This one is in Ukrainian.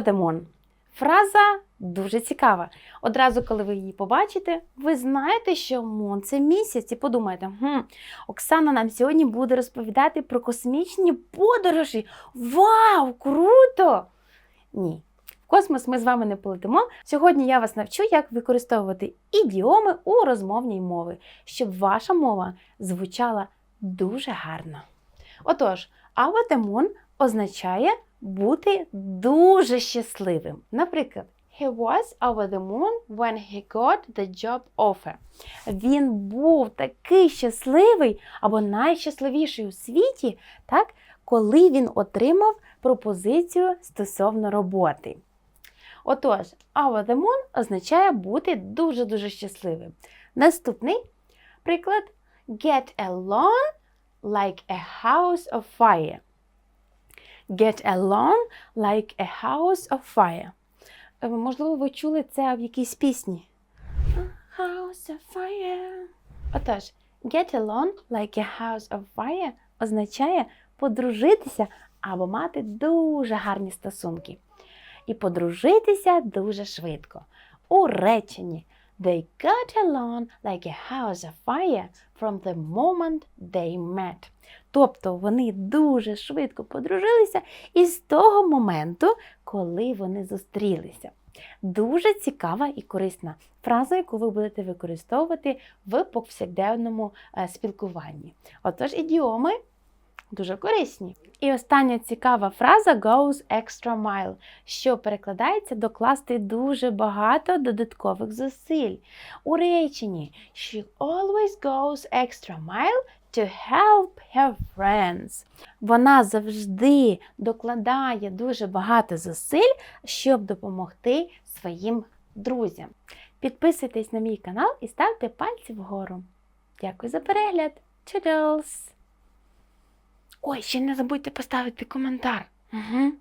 the moon. Фраза дуже цікава. Одразу, коли ви її побачите, ви знаєте, що мон це місяць, і подумаєте, хм, Оксана нам сьогодні буде розповідати про космічні подорожі. Вау, круто! Ні. В космос ми з вами не полетимо. Сьогодні я вас навчу, як використовувати ідіоми у розмовній мові, щоб ваша мова звучала дуже гарно. Отож, moon означає бути дуже щасливим. Наприклад, He was over the moon when he got the job offer. Він був такий щасливий або найщасливіший у світі, так, коли він отримав пропозицію стосовно роботи. Отож, over the moon означає бути дуже-дуже щасливим. Наступний приклад get along like a house of fire. Get along like a house of fire. Е, Можливо, ви чули це в якійсь пісні. House of fire. Отож, get along like a house of fire означає подружитися або мати дуже гарні стосунки. І подружитися дуже швидко. У реченні They got along like a house of fire from the moment they met. Тобто вони дуже швидко подружилися із того моменту, коли вони зустрілися. Дуже цікава і корисна фраза, яку ви будете використовувати в повсякденному е, спілкуванні. Отож, ідіоми дуже корисні. І остання цікава фраза goes extra mile, що перекладається докласти дуже багато додаткових зусиль. У реченні She always goes extra mile to help her friends. Вона завжди докладає дуже багато зусиль, щоб допомогти своїм друзям. Підписуйтесь на мій канал і ставте пальці вгору. Дякую за перегляд. Toodles! Ой, ще не забудьте поставити коментар. Угу.